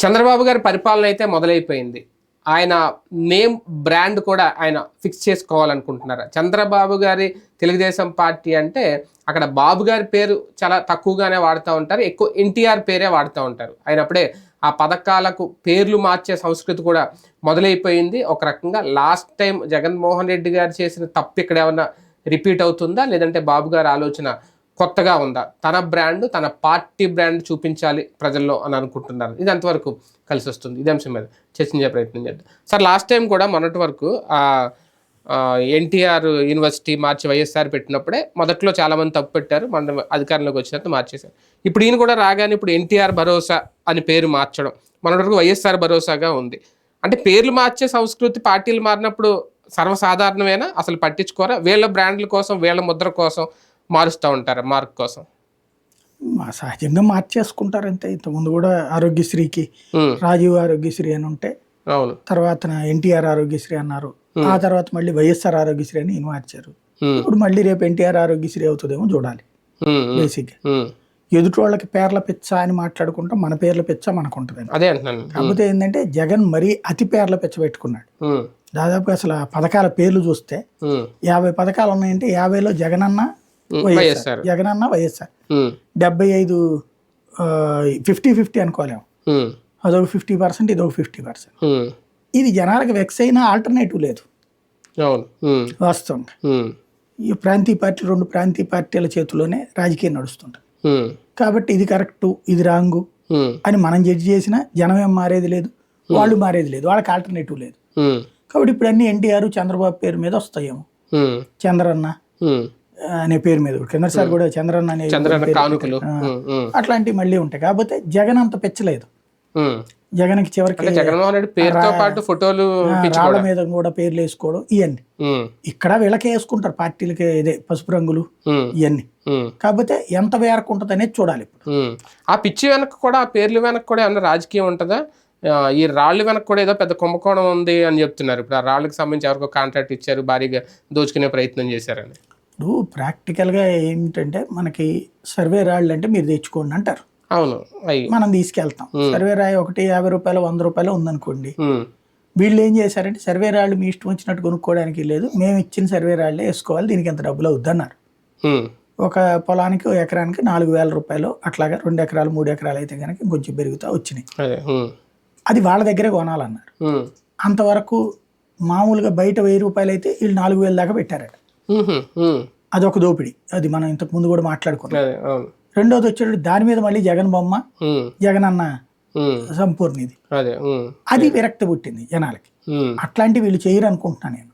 చంద్రబాబు గారి పరిపాలన అయితే మొదలైపోయింది. ఆయన నేమ్ బ్రాండ్ కూడా ఆయన ఫిక్స్ చేసుకోవాలనుకుంటున్నారు. చంద్రబాబు గారి తెలుగుదేశం పార్టీ అంటే అక్కడ బాబు గారి పేరు చాలా తక్కువగానే వాడుతూ ఉంటారు. ఎక్కువ ఎన్టీఆర్ పేరే వాడుతూ ఉంటారు. అయినప్పుడే ఆ పథకాలకు పేర్లు మార్చే సంస్కృతి కూడా మొదలైపోయింది. ఒక రకంగా లాస్ట్ టైం జగన్మోహన్ రెడ్డి గారు చేసిన తప్పు ఇక్కడ ఏమన్నా రిపీట్ అవుతుందా? లేదంటే బాబు గారి ఆలోచన కొత్తగా ఉందా? తన బ్రాండ్ తన పార్టీ బ్రాండ్ చూపించాలి ప్రజల్లో అని అనుకుంటున్నారు. ఇది అంతవరకు కలిసి వస్తుంది. ఇదే అంశం మీద చర్చించే ప్రయత్నం చేద్దాం. సార్ లాస్ట్ టైం కూడా మొన్నటి వరకు ఎన్టీఆర్ యూనివర్సిటీ మార్చి వైఎస్ఆర్ పెట్టినప్పుడే మొదట్లో చాలామంది తప్పు పెట్టారు. మన అధికారంలోకి వచ్చినట్టు మార్చేశారు. ఇప్పుడు ఈయన కూడా రాగానే ఇప్పుడు ఎన్టీఆర్ భరోసా అని పేరు మార్చడం మొన్నటి వరకు వైఎస్ఆర్ భరోసాగా ఉంది. అంటే పేర్లు మార్చే సంస్కృతి పార్టీలు మారినప్పుడు సర్వసాధారణమేనా? అసలు పట్టించుకోరా? వీళ్ళ బ్రాండ్ల కోసం వీళ్ళ ముద్ర కోసం మారుస్తూ ఉంటారు మార్క్ కోసం? మా సహజంగా మార్చేసుకుంటారు అంతే. ఇంతకుముందు కూడా ఆరోగ్యశ్రీకి రాజీవ్ ఆరోగ్యశ్రీ అని ఉంటే అవును. తర్వాత ఎన్టీఆర్ ఆరోగ్యశ్రీ అన్నారు. ఆ తర్వాత మళ్ళీ వైఎస్ఆర్ ఆరోగ్యశ్రీ అని మార్చారు. ఇప్పుడు మళ్ళీ రేపు ఎన్టీఆర్ ఆరోగ్యశ్రీ అవుతుందేమో చూడాలి. బేసిక్గా. ఉమ్. ఎదుటి వాళ్ళకి పేర్ల పిచ్చ అని మాట్లాడుకుంటాం మన పేర్ల పిచ్చ మనకు ఉంటుంది అదే అంటున్నాను. కాకపోతే ఏంటంటే జగన్ మరీ అతి పేర్ల పిచ్చ పెట్టుకున్నాడు. దాదాపు అసలు ఆ పథకాల పేర్లు చూస్తే యాభై పథకాలు ఉన్నాయంటే యాభైలో జగనన్న ఉమ్, వైఎస్ఆర్. వైఎస్ఆర్. జగనన్న వైఎస్ఆర్. డెబ్బై ఐదు ఫిఫ్టీ ఫిఫ్టీ అనుకోలేము. అదొక ఫిఫ్టీ పర్సెంట్ ఇదొక ఫిఫ్టీ పర్సెంట్. ఇది జనాలకు వెక్స్ అయినా ఆల్టర్నేటివ్ లేదు. వాస్తవంగా ఈ ప్రాంతీయ పార్టీ రెండు ప్రాంతీయ పార్టీల చేతిలోనే రాజకీయం నడుస్తుంటుంది. ఉమ్, కాబట్టి ఇది కరెక్టు ఇది రాంగు అని మనం జడ్జి చేసినా జనం ఏం మారేది లేదు. వాళ్ళు మారేది లేదు. వాళ్ళకి ఆల్టర్నేటివ్ లేదు. కాబట్టి ఇప్పుడు అన్ని ఎన్టీఆర్ చంద్రబాబు పేరు మీద వస్తాయేమో. చంద్రన్న అనే పేరు మీద కింద సార్ కూడా చంద్రన్న అనే కానుకలు. అట్లాంటివి మళ్ళీ ఉంటాయి. కాకపోతే జగన్ అంత పెచ్చలేదు. జగన్కి చివరికి అంటే జగన్మోహన్ రెడ్డి పేరుతో పాటు ఫోటోలు రాళ్ళ మీద కూడా పేర్లు వేసుకోవడం ఇవన్నీ ఇక్కడ వీళ్ళకే వేసుకుంటారు పార్టీలకి ఇదే పసుపు రంగులు ఇవన్నీ కాకపోతే ఎంత వేరకు ఉంటుంది అనేది చూడాలి ఇప్పుడు. ఆ పిచ్చి వెనక కూడా ఆ పేర్లు వెనక కూడా ఏమన్నా రాజకీయం ఉంటుందా? ఈ రాళ్ళు వెనక కూడా ఏదో పెద్ద కుంభకోణం ఉంది అని చెప్తున్నారు. ఇప్పుడు ఆ రాళ్ళకి సంబంధించి ఎవరికో కాంట్రాక్ట్ ఇచ్చారు భారీగా దోచుకునే ప్రయత్నం చేశారని. ఇప్పుడు ప్రాక్టికల్గా ఏంటంటే మనకి సర్వే రాళ్ళు అంటే మీరు తెచ్చుకోండి అంటారు. అవును. మనం తీసుకెళ్తాం. సర్వే రాయి ఒకటి యాభై రూపాయలు వంద రూపాయలు ఉందనుకోండి. వీళ్ళు ఏం చేశారంటే సర్వే రాళ్ళు మీ ఇష్టం వచ్చినట్టు కొనుక్కోవడానికి లేదు మేము ఇచ్చిన సర్వే రాళ్ళే వేసుకోవాలి దీనికి ఎంత డబ్బులు అవుద్దన్నారు ఉమ్, ఒక పొలానికి ఓ ఎకరానికి నాలుగు వేల రూపాయలు అట్లాగా రెండు ఎకరాలు మూడు ఎకరాలు అయితే కనుక కొంచెం పెరుగుతూ వచ్చినాయి. అదే వాళ్ళ దగ్గరే కొనాలన్నారు. అంతవరకు మామూలుగా బయట వెయ్యి రూపాయలు అయితే వీళ్ళు నాలుగు వేల దాకా పెట్టారట. అదొక దోపిడీ. అది మనం ఇంతకు ముందు కూడా మాట్లాడుకున్నాం. రెండోది వచ్చేటప్పుడు దాని మీద మళ్ళీ జగన్ బొమ్మ జగన్ అన్న సంపూర్ణ ఇది అదే విరక్తి పుట్టింది జనాలకి. ఉమ్, అట్లాంటివి వీళ్ళు చేయరు అనుకుంటున్నాను నేను.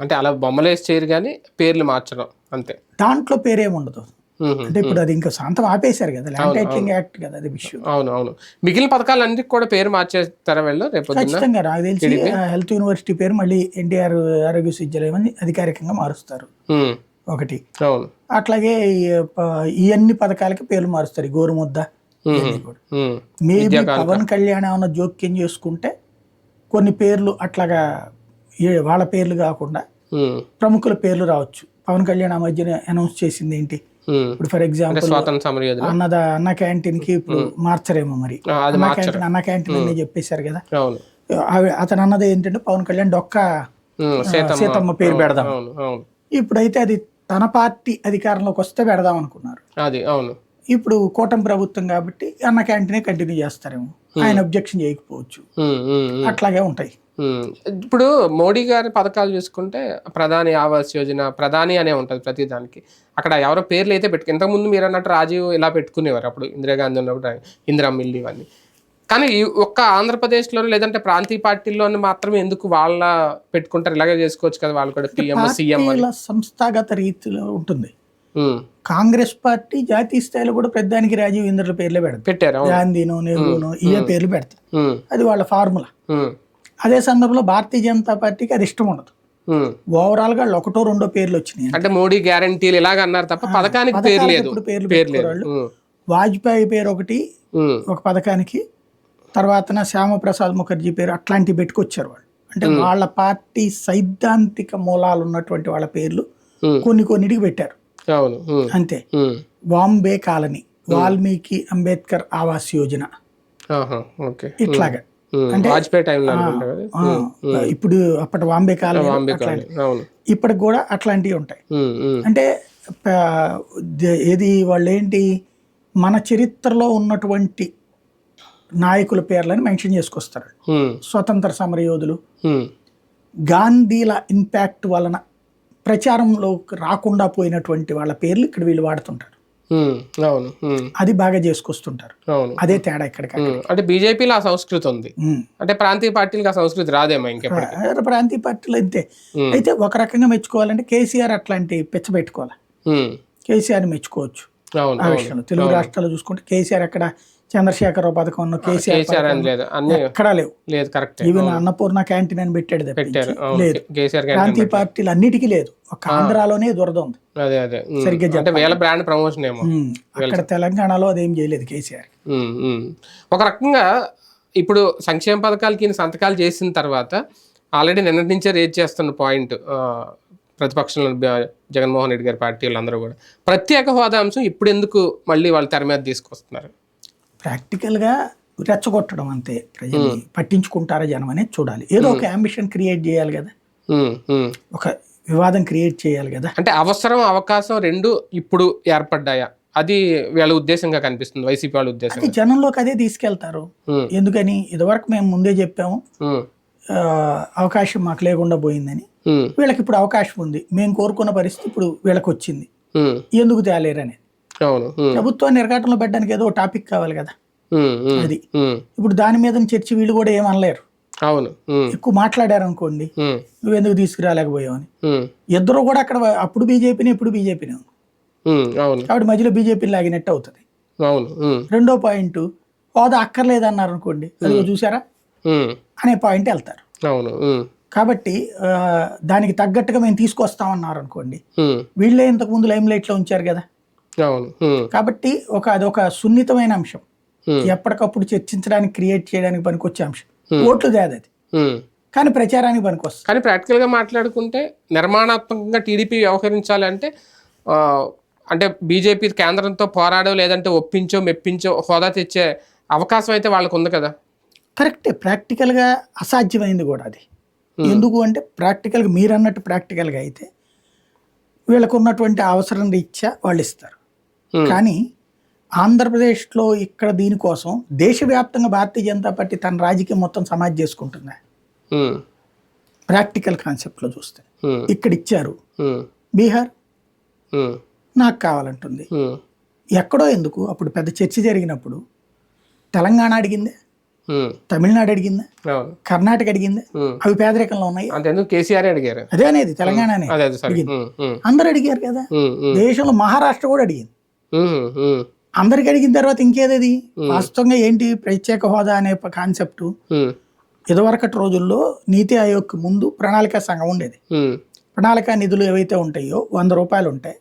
అంటే అలా బొమ్మలు వేసి చేయరు కానీ పేర్లు మార్చడం అంతే. దాంట్లో పేరేం ఉండదు. ఉహు, అంటే ఇప్పుడు అది ఇంకా శాంతం ఆపేశారు కదా ల్యాండ్ టైటిలింగ్ యాక్ట్ కదా అది విషయం. అవును అవును. మిగిలిన పథకాలన్నిటికి కూడా పేరు మార్చేస్తారా వెళ్ళు రేపు ఖచ్చితంగా నాకు తెలిసి హెల్త్ యూనివర్సిటీ పేరు మళ్ళీ ఎన్టీఆర్ ఆరోగ్య విద్యాలయం అని అధికారికంగా మారుస్తారు. ఒకటి. అవును. అట్లాగే ఈ, అన్ని పథకాలకి పేర్లు మారుస్తారు. గోరుముద్ద మేబీ పవన్ కళ్యాణ్ ఏమైనా జోక్యం చేసుకుంటే కొన్ని పేర్లు అట్లాగా వాళ్ళ పేర్లు కాకుండా ప్రముఖుల పేర్లు రావచ్చు. పవన్ కళ్యాణ్ ఆ మధ్యన అనౌన్స్ చేసింది ఏంటి. ఇప్పుడు ఫర్ ఎగ్జాంపుల్ అన్నద అన్న క్యాంటీన్కి ఇప్పుడు మార్చరేమో మరి. అన్న క్యాంటీన్ అన్న క్యాంటీన్ అని చెప్పేశారు కదా. అతను అన్నది ఏంటంటే పవన్ కళ్యాణ్ డొక్క సీతమ్మ. పేరు పెడదాం. ఇప్పుడైతే అది తన పార్టీ అధికారంలోకి వస్తే పెడదాం అనుకున్నారు. అది అవును. ఇప్పుడు కూటమి ప్రభుత్వం కాబట్టి అన్న క్యాంటీనే కంటిన్యూ చేస్తారేమో. ఆయన అబ్జెక్షన్ చేయకపోవచ్చు. అట్లాగే ఉంటాయి. ఇప్పుడు మోడీ గారి పథకాలు చూసుకుంటే ప్రధాని ఆవాస్ యోజన ప్రధాని అనే ఉంటుంది ప్రతి దానికి. అక్కడ ఎవరో పేర్లు అయితే పెట్టుకు ఇంతకుముందు మీరు అన్నట్టు రాజీవ్ ఇలా పెట్టుకునేవారు అప్పుడు ఇందిరాగాంధీ ఉన్నప్పుడు ఇందిరా మిల్లి ఇవన్నీ. కానీ ఒక్క ఆంధ్రప్రదేశ్లోనే లేదంటే ప్రాంతీయ పార్టీల్లోనే మాత్రమే ఎందుకు వాళ్ళ పెట్టుకుంటారు? ఇలాగే చేసుకోవచ్చు కదా వాళ్ళు కూడా పిఎం సీఎం సంస్థాగత రీతిలో ఉంటుంది. కాంగ్రెస్ పార్టీ జాతీయ స్థాయిలో కూడా పెద్దానికి రాజీవ్ ఇంద్రుల పేర్లే పెడతారు. పెట్టారు గాంధీనో నెహ్రూనో ఇవే పేర్లు పెడతారు. అది వాళ్ళ ఫార్ములా. అదే సందర్భంలో భారతీయ జనతా పార్టీకి అది ఇష్టం ఉండదు. ఓవరాల్గా ఒకటో రెండో పేర్లు వచ్చినాయి. అంటే మోడీ గ్యారంటీలు ఇలాగ అన్నారు తప్ప పథకానికి పేరు లేదు. పేర్లు వాజ్పేయి పేరు ఒకటి ఒక పథకానికి. తర్వాత శ్యామప్రసాద్ ముఖర్జీ పేరు అట్లాంటివి పెట్టుకొచ్చారు వాళ్ళు. అంటే వాళ్ళ పార్టీ సైద్ధాంతిక మూలాలు ఉన్నటువంటి వాళ్ళ పేర్లు. కొన్ని కొన్నిటికి పెట్టారు. అంతే. బాంబే కాలనీ వాల్మీకి అంబేద్కర్ ఆవాస్ యోజన. ఇట్లాగా. అంటే- ఇప్పుడు అప్పటి వాంబే కాలం కాలనీ ఇప్పటికి కూడా అట్లాంటివి ఉంటాయి. అంటే ఏది వాళ్ళు ఏంటి మన చరిత్రలో ఉన్నటువంటి నాయకుల పేర్లని మెన్షన్ చేసుకొస్తారు. స్వతంత్ర సమరయోధులు ఉమ్, గాంధీల ఇంపాక్ట్ వలన ప్రచారంలోకి రాకుండా పోయినటువంటి వాళ్ళ పేర్లు ఇక్కడ వీళ్ళు వాడుతుంటారు. అవును అది బాగా చేసుకొస్తుంటారు. అవును. అదే తేడా ఇక్కడికి ఉమ్, అంటే బీజేపీలో ఆ సంస్కృతి ఉంది. అంటే ప్రాంతీయ పార్టీలకు ఆ సంస్కృతి రాదేమో ప్రా- ప్రాంతీయ పార్టీలు అంతే అయితే ఒక రకంగా మెచ్చుకోవాలంటే కేసీఆర్ అట్లాంటి పిచ్చ పెట్టుకోవాలి కేసీఆర్ మెచ్చుకోవచ్చు. ఆ విషయంలో. తెలుగు రాష్ట్రాల్లో చూసుకుంటే కేసీఆర్ అక్కడ చంద్రశేఖరరావు పథకం కేసీఆర్ అని లేదు. అన్ని ఎక్కడా లేవు. లేదు కరెక్ట్. ఈవెన్ అన్నపూర్ణ క్యాంటీన్ అని పెట్టాడు పెట్టారు. లేదు. ప్రాంతీయ పార్టీలు అన్నిటికీ లేదు. ఒక ఆంధ్రాలోనే దురద ఉంది. అదే అదే. సరిగ్గా అంటే వేల బ్రాండ్ ప్రమోషన్ ఏమో. అక్కడ తెలంగాణలో అదేం చేయలేదు కేసీఆర్. ఒక రకంగా ఇప్పుడు సంక్షేమ పథకాలకి సంతకాలు చేసిన తర్వాత ఆల్రెడీ నిన్నటి నుంచే రేజ్ చేస్తున్న పాయింట్ ప్రతిపక్షంలో జగన్మోహన్ రెడ్డి గారి పార్టీ వాళ్ళందరూ కూడా. ప్రత్యేక హోదా అంశం ఇప్పుడు ఎందుకు మళ్ళీ వాళ్ళు తెర మీద తీసుకొస్తున్నారు? ప్రాక్టికల్గా రెచ్చగొట్టడం అంతే ప్రజల్ని పట్టించుకుంటారా జనం అనేది చూడాలి. ఏదో ఒక అంబిషన్ క్రియేట్ చేయాలి కదా. ఒక వివాదం క్రియేట్ చేయాలి కదా. అంటే అవసరం అవకాశం రెండు ఇప్పుడు ఏర్పడ్డాయా? అది వీళ్ళ ఉద్దేశంగా కనిపిస్తుంది వైసీపీ వాళ్ళ ఉద్దేశం జనంలోకి అదే తీసుకెళ్తారు. ఎందుకని? ఇదివరకు మేము ముందే చెప్పాము. అవకాశం మాకు లేకుండా పోయిందని. వీళ్ళకి ఇప్పుడు అవకాశం ఉంది. మేము కోరుకున్న పరిస్థితి ఇప్పుడు వీళ్ళకి వచ్చింది. ఎందుకు తేలేరని అవును. ప్రభుత్వాన్ని ఎరగాటంలో పెట్టడానికి ఏదో టాపిక్ కావాలి కదా. అది. ఇప్పుడు దాని మీద చర్చి వీళ్ళు కూడా ఏమనలేరు అవును. ఎక్కువ మాట్లాడారు అనుకోండి నువ్వు ఎందుకు తీసుకురాలేకపోయావని. ఉమ్, ఇద్దరు కూడా అక్కడ అప్పుడు బీజేపీని ఇప్పుడు బీజేపీని. అవును. కాబట్టి మధ్యలో బీజేపీని లాగినట్టు అవుతుంది. అవును. రెండో పాయింట్ హోదా అక్కర్లేదన్నారు అనుకోండి అది చూసారా? అనే పాయింట్ వెళ్తారు. అవును. కాబట్టి దానికి తగ్గట్టుగా మేము తీసుకొస్తామన్నారు అనుకోండి వీళ్ళే ఇంతకు ముందు లైమ్ లైట్లో ఉంచారు కదా. కాబట్టి ఒక అదొక సున్నితమైన అంశం. ఎప్పటికప్పుడు చర్చించడానికి క్రియేట్ చేయడానికి పనికొచ్చే అంశం. ఓట్లు తేదది అది. కానీ ప్రచారానికి పనికొస్తుంది కానీ ప్రాక్టికల్గా మాట్లాడుకుంటే నిర్మాణాత్మకంగా టీడీపీ వ్యవహరించాలి అంటే అంటే బీజేపీ కేంద్రంతో పోరాడో లేదంటే ఒప్పించో మెప్పించో హోదా తెచ్చే అవకాశం అయితే వాళ్ళకు ఉంది కదా. కరెక్టే. ప్రాక్టికల్గా అసాధ్యమైంది కూడా అది. ఎందుకు అంటే ప్రాక్టికల్గా మీరు అన్నట్టు ప్రాక్టికల్గా అయితే వీళ్ళకు ఉన్నటువంటి అవసరం రీత్యా వాళ్ళు ఇస్తారు కానీ ఆంధ్రప్రదేశ్లో ఇక్కడ దీనికోసం దేశవ్యాప్తంగా భారతీయ జనతా పార్టీ తన రాజకీయం మొత్తం సమాజ్ చేసుకుంటుంది? ప్రాక్టికల్ కాన్సెప్ట్లో చూస్తే. ఉమ్, ఇక్కడ ఇచ్చారు. ఉమ్, బీహార్ నాకు కావాలంటుంది. ఎక్కడో ఎందుకు? అప్పుడు పెద్ద చర్చ జరిగినప్పుడు తెలంగాణ అడిగిందే. తమిళనాడు అడిగిందే. కర్ణాటక అడిగిందే. అవి పేదరికంలో ఉన్నాయి. కేసీఆర్ అడిగారు. అదే అనేది ఉమ్, అందరు అడిగారు కదా. దేశంలో మహారాష్ట్ర కూడా అడిగింది. అందరికి అడిగిన తర్వాత ఇంకేదది? వాస్తవంగా ఏంటి ప్రత్యేక హోదా అనే కాన్సెప్ట్? ఇదివరకటి రోజుల్లో నీతి ఆయోగ్ ముందు ప్రణాళిక సంఘం ఉండేది. ప్రణాళిక నిధులు ఏవైతే ఉంటాయో వంద రూపాయలు ఉంటాయి.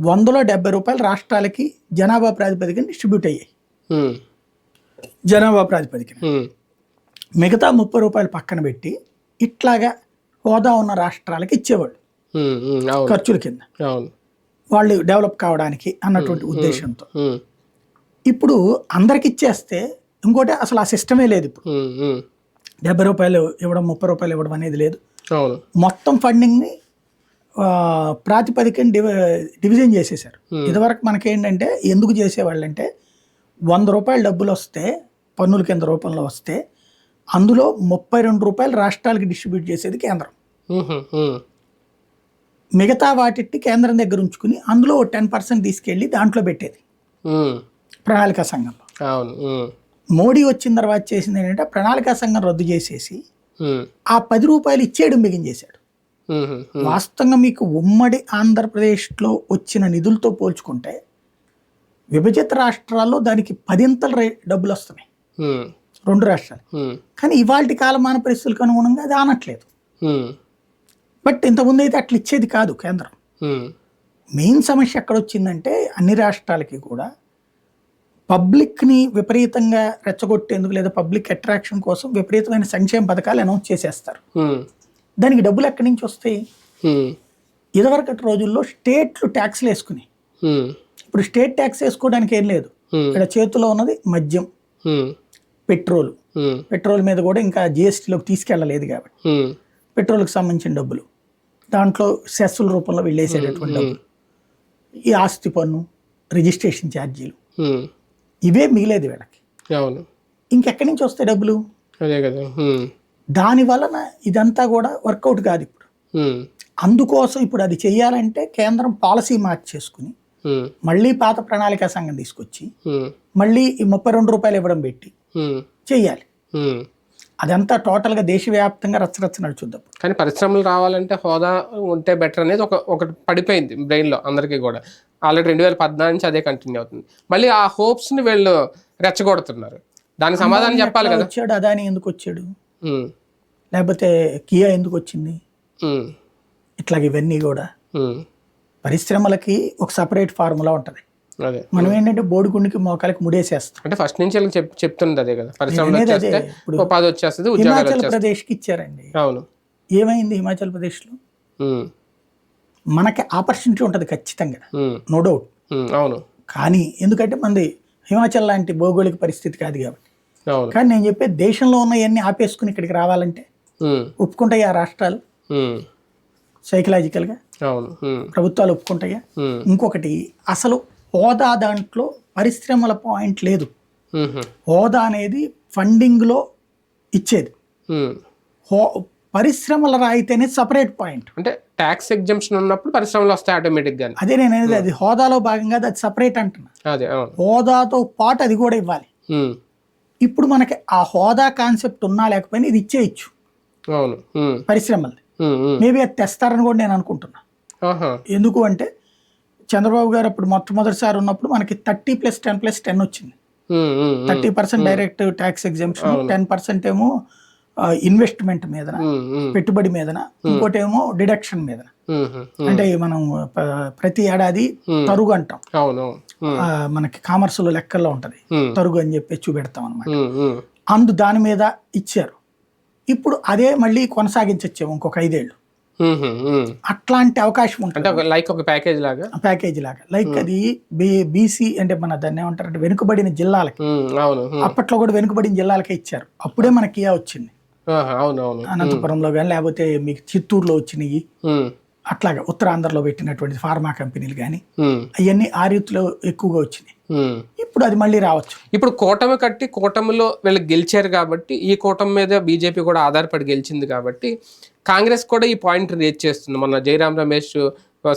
వందలో డెబ్బై రూపాయలు రాష్ట్రాలకి జనాభా ప్రాతిపదికన డిస్ట్రిబ్యూట్ అయ్యాయి. జనాభా ప్రాతిపదికన. మిగతా ముప్పై రూపాయలు పక్కన పెట్టి ఇట్లాగా హోదా ఉన్న రాష్ట్రాలకి ఇచ్చేవాళ్ళు. ఖర్చుల కింద. అవును. వాళ్ళు డెవలప్ కావడానికి అన్నటువంటి ఉద్దేశంతో. ఇప్పుడు అందరికి ఇచ్చేస్తే ఇంకోటి అసలు ఆ సిస్టమే లేదు ఇప్పుడు. డెబ్బై రూపాయలు ఇవ్వడం ముప్పై రూపాయలు ఇవ్వడం అనేది లేదు. మొత్తం ఫండింగ్ని ప్రాతిపదికన డివ డివిజన్ చేసేసారు ఇదివరకు మనకేంటంటే ఎందుకు చేసేవాళ్ళంటే వంద రూపాయలు డబ్బులు వస్తే పన్నుల కింద రూపంలో వస్తే అందులో ముప్పై రెండు రూపాయలు రాష్ట్రాలకి డిస్ట్రిబ్యూట్ చేసేది కేంద్రం. మిగతా వాటిని కేంద్రం దగ్గర ఉంచుకుని అందులో టెన్ పర్సెంట్ తీసుకెళ్ళి దాంట్లో పెట్టేది. ప్రణాళికా సంఘంలో. మోడీ వచ్చిన తర్వాత చేసింది ఏంటంటే ప్రణాళికా సంఘం రద్దు చేసేసి ఆ పది రూపాయలు ఇచ్చేయడం బిగించేశాడు. వాస్తవంగా మీకు ఉమ్మడి ఆంధ్రప్రదేశ్లో వచ్చిన నిధులతో పోల్చుకుంటే విభజిత రాష్ట్రాల్లో దానికి పదింతల రే డబ్బులు వస్తున్నాయి. రెండు రాష్ట్రాలు. కానీ ఇవాళ కాలమాన పరిస్థితులకు అనుగుణంగా అది ఆనట్లేదు. బట్ ఇంతకుముందు అయితే అట్లా ఇచ్చేది కాదు కేంద్రం. మెయిన్ సమస్య ఎక్కడ వచ్చిందంటే అన్ని రాష్ట్రాలకి కూడా పబ్లిక్ని విపరీతంగా రెచ్చగొట్టేందుకు లేదా పబ్లిక్ అట్రాక్షన్ కోసం విపరీతమైన సంక్షేమ పథకాలు అనౌన్స్ చేసేస్తారు. దానికి డబ్బులు ఎక్కడి నుంచి వస్తాయి? ఇదివరకటి రోజుల్లో స్టేట్లు ట్యాక్స్లు వేసుకుని. ఇప్పుడు స్టేట్ ట్యాక్స్ వేసుకోవడానికి ఏం లేదు. ఇక్కడ చేతిలో ఉన్నది మద్యం. పెట్రోల్. పెట్రోల్ మీద కూడా ఇంకా జిఎస్టీలోకి తీసుకెళ్ళలేదు కాబట్టి. పెట్రోల్కి సంబంధించిన డబ్బులు. దాంట్లో సెస్సుల రూపంలో వెళ్ళేసేటటువంటి ఈ ఆస్తి పన్ను రిజిస్ట్రేషన్ ఛార్జీలు. ఇవే మిగిలేదు వీళ్ళకి. అవును. ఇంకెక్కడి నుంచి వస్తాయి డబ్బులు? అదే కదా. దాని వలన ఇదంతా కూడా వర్కౌట్ కాదు ఇప్పుడు. అందుకోసం ఇప్పుడు అది చేయాలంటే కేంద్రం పాలసీ మార్చేసుకుని ఉమ్, మళ్ళీ పాత ప్రణాళికా సంఘం తీసుకొచ్చి మళ్ళీ ఈ ముప్పై రెండు రూపాయలు ఇవ్వడం పెట్టి చెయ్యాలి. అదంతా టోటల్గా దేశవ్యాప్తంగా రచ్చరచ్చ నడుచుద్దాం. కానీ పరిశ్రమలు రావాలంటే హోదా ఉంటే బెటర్ అనేది ఒక ఒకటి పడిపోయింది బ్రెయిన్లో అందరికీ కూడా. ఆల్రెడీ రెండు వేల పద్నాలుగు నుంచి అదే కంటిన్యూ అవుతుంది. మళ్ళీ ఆ హోప్స్ని వీళ్ళు రెచ్చగొడుతున్నారు. దానికి సమాధానం చెప్పాలి కదా. వచ్చాడు అదాని ఎందుకు వచ్చాడు? లేకపోతే కియా ఎందుకు వచ్చింది? ఇట్లాగ ఇవన్నీ కూడా. పరిశ్రమలకి ఒక సపరేట్ ఫార్ములా ఉంటుంది. మనం ఏంటంటే బోడిగుండికి మోకాలకి ముడేసేస్తాం. అంటే ఫస్ట్ నుంచి వీళ్ళకి చెప్ చెప్తున్నది అదే కదా. వచ్చేస్తే ఇప్పుడు పది వచ్చేస్తుంది ఉద్యోగాలు హిమాచల్ వచ్చేస్తాయి. ప్రదేశ్కి ఇచ్చారండి. అవును. ఏమైంది హిమాచల్ ప్రదేశ్లో? ఉమ్, మనకి ఆపర్చునిటీ ఉంటుంది ఖచ్చితంగా. నో డౌట్ అవును. కానీ ఎందుకంటే మనది హిమాచల్ లాంటి భౌగోళిక పరిస్థితి కాదు కాబట్టి. కానీ నేను చెప్పే దేశంలో ఉన్నవన్నీ ఆపేసుకుని ఇక్కడికి రావాలంటే ఒప్పుకుంటాయి ఆ రాష్ట్రాలు? సైకలాజికల్గా అవును. ఉమ్, ప్రభుత్వాలు ఒప్పుకుంటాయా? ఇంకొకటి అసలు హోదా దాంట్లో పరిశ్రమల పాయింట్ లేదు. హోదా అనేది ఫండింగ్లో ఇచ్చేది. హో పరిశ్రమల రాయితీ అనేది సపరేట్ పాయింట్. అంటే ట్యాక్స్ ఎగ్జామ్షన్ ఉన్నప్పుడు పరిశ్రమలు వస్తాయి ఆటోమేటిక్ గానే అదే నేను అనేది అది హోదాలో భాగంగా అది సపరేట్ అంటున్నా. అదే హోదాతో పాటు అది కూడా ఇవ్వాలి. ఇప్పుడు మనకి ఆ హోదా కాన్సెప్ట్ ఉన్నా లేకపోయినా ఇది ఇచ్చేయచ్చు. అవును. ఉమ్, ఉమ్. మేబీ అది తెస్తారని కూడా నేను అనుకుంటున్నా. ఎందుకు అంటే చంద్రబాబు గారు అప్పుడు మొట్టమొదటిసారి ఉన్నప్పుడు మనకి thirty plus ten plus ten వచ్చింది. Thirty percent direct tax exemption ten percent ఏమో ఇన్వెస్ట్మెంట్ మీదన ఉమ్, పెట్టుబడి మీదన ఇంకోటి ఏమో డిడక్షన్ మీదన. ఉమ్. అంటే మనం ప్రతి ఏడాది తరుగు అంటాం. మనకి కామర్సులో లెక్కల్లో ఉంటది. తరుగు అని చెప్పి చూపెడతాం అనమాట. అందు దాని మీద ఇచ్చారు. ఇప్పుడు అదే మళ్ళీ కొనసాగించచ్చేమో ఇంకొక ఐదేళ్ళు. అట్లాంటి అవకాశం ఉంటుంది. అంటే లైక్ ఒక ప్యాకేజ్ లాగా? ప్యాకేజీ లాగా. లైక్ అది బీసీ అంటే మన దాన్ని ఏమంటారంటే వెనుకబడిన జిల్లాలకి. అప్పట్లో కూడా వెనుకబడిన జిల్లాలకే ఇచ్చారు. అప్పుడే మన కియా వచ్చింది. అనంతపురంలో కానీ లేకపోతే మీకు చిత్తూరులో వచ్చినాయి. అట్లాగా ఉత్తరాంధ్రలో పెట్టినటువంటి ఫార్మా కంపెనీలు కానీ అవన్నీ ఆ రీతిలో ఎక్కువగా వచ్చినాయి. ఇప్పుడు అది మళ్ళీ రావచ్చు. ఇప్పుడు కూటమి కట్టి కూటమిలో వీళ్ళు గెలిచారు కాబట్టి ఈ కూటమి మీద బీజేపీ కూడా ఆధారపడి గెలిచింది కాబట్టి కాంగ్రెస్ కూడా ఈ పాయింట్ రేజ్ చేస్తుంది. మొన్న జయరాం రమేష్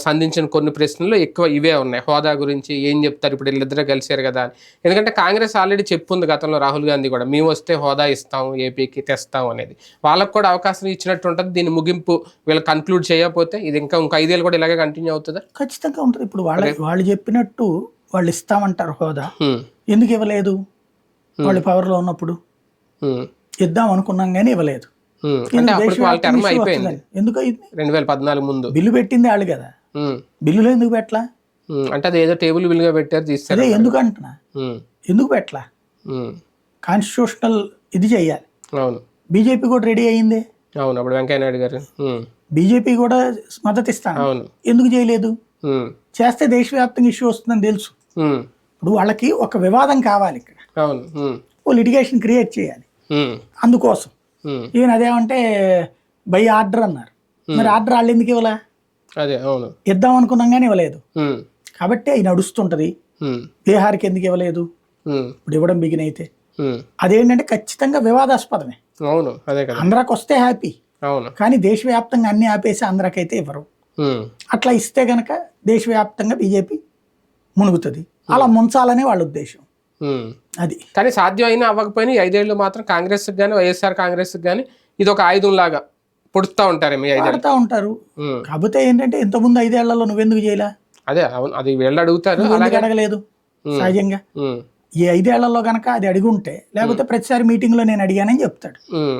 సంధించిన కొన్ని ప్రశ్నలు ఎక్కువ ఇవే ఉన్నాయి. హోదా గురించి ఏం చెప్తారు? ఇప్పుడు వీళ్ళిద్దరూ కలిశారు కదా అని. ఎందుకంటే కాంగ్రెస్ ఆల్రెడీ చెప్పుంది గతంలో రాహుల్ గాంధీ కూడా మేము వస్తే హోదా ఇస్తాం ఏపీకి తెస్తాం అనేది. వాళ్ళకు కూడా అవకాశం ఇచ్చినట్టు ఉంటుంది. దీని ముగింపు వీళ్ళు కన్క్లూడ్ చేయకపోతే ఇది ఇంకా ఇంకా ఐదేళ్ళు కూడా ఇలాగే కంటిన్యూ అవుతుందా? ఖచ్చితంగా ఉంటుంది. ఇప్పుడు వాళ్ళ వాళ్ళు చెప్పినట్టు వాళ్ళు ఇస్తామంటారు హోదా ఎందుకు ఇవ్వలేదు? వాళ్ళు పవర్లో ఉన్నప్పుడు. ఇద్దాం అనుకున్నాం కానీ ఇవ్వలేదు. ఎందుకు రెండు వేల పద్నాలుగు ముందు. బిల్లు పెట్టింది వాళ్ళు కదా. హ్మ్, బిల్లులో ఎందుకు పెట్టలా. అంటే అది ఏదో టేబుల్ బిల్గా పెట్టారు తీస్తారు ఎందుకు అంటున్నా? ఎందుకు పెట్టలా. కాన్స్టిట్యూషనల్ ఇది చెయ్యాలి అవును. బీజేపీ కూడా రెడీ అయ్యింది అవును అప్పుడు వెంకయ్య నాయుడు గారు బీజేపీ కూడా మద్దతు ఇస్తాను అవును. ఎందుకు చేయలేదు? చేస్తే దేశవ్యాప్తంగా ఇష్యూ వస్తుందని తెలుసు. ఇప్పుడు వాళ్ళకి ఒక వివాదం కావాలి ఇక్కడ. ఓ లిటిగేషన్ క్రియేట్ చేయాలి. అందుకోసం. ఈవెన్ అదేమంటే బై ఆర్డర్ అన్నారు. మరి ఆర్డర్ వాళ్ళు ఎందుకు ఇవ్వలే? అదే అవును. ఇద్దాం అనుకున్నాం కానీ ఇవ్వలేదు కాబట్టి అది నడుస్తుంటది బీహార్కి ఎందుకు ఇవ్వలేదు? ఇప్పుడు ఇవ్వడం బిగిన్ అయితే. అదేంటంటే ఖచ్చితంగా వివాదాస్పదమే. అవును అదే కదా. ఆంధ్రాకి వస్తే హ్యాపీ అవును. కానీ దేశవ్యాప్తంగా అన్ని ఆపేసి ఆంధ్రాకైతే ఇవ్వరు. అట్లా ఇస్తే గనక దేశవ్యాప్తంగా బీజేపీ మునుగుతుంది. అలా ముంచాలనే వాళ్ళ ఉద్దేశం. అది. కానీ సాధ్యం అయినా అవ్వకపోయినా ఈ ఐదేళ్ళు మాత్రం కాంగ్రెస్కి కానీ వైఎస్ఆర్ కాంగ్రెస్కి కానీ ఇది ఒక ఆయుధం లాగా పొడుస్తూ ఉంటారు మీ ఆడుతూ ఉంటారు. కాకపోతే ఏంటంటే ఇంతకుముందు ఐదేళ్ళలో నువ్వెందుకు చేయలే? అదే అవును. అది వీళ్ళు అడుగుతారు. అలాగే. అడగలేదు? సహజంగా. ఈ ఐదేళ్ళలో గనక అది అడిగి ఉంటే లేకపోతే ప్రతిసారి మీటింగ్లో నేను అడిగానని చెప్తాడు.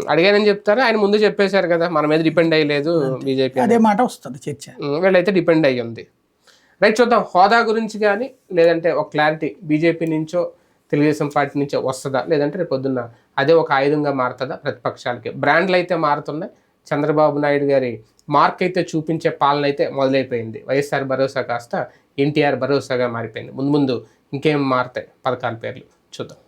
అడిగానని చెప్తారు. ఆయన ముందు చెప్పేశారు కదా మన మీద డిపెండ్ అయ్యలేదు బీజేపీ అదే మాట వస్తుంది చర్చ. వీళ్ళైతే డిపెండ్ అయ్యి ఉంది రైట్ చూద్దాం. హోదా గురించి కానీ లేదంటే ఒక క్లారిటీ బీజేపీ నుంచో తెలుగుదేశం పార్టీ నుంచో వస్తుందా లేదంటే రేపు పొద్దున్న అదే ఒక ఆయుధంగా మారుతుందా ప్రతిపక్షాలకి? బ్రాండ్లు అయితే మారుతున్నాయి. చంద్రబాబు నాయుడు గారి మార్క్ అయితే చూపించే పాలన అయితే మొదలైపోయింది. వైఎస్ఆర్ భరోసా కాస్త ఎన్టీఆర్ భరోసాగా మారిపోయింది. ముందు ముందు ఇంకేం మారుతాయి? పథకాల పేర్లు చూద్దాం.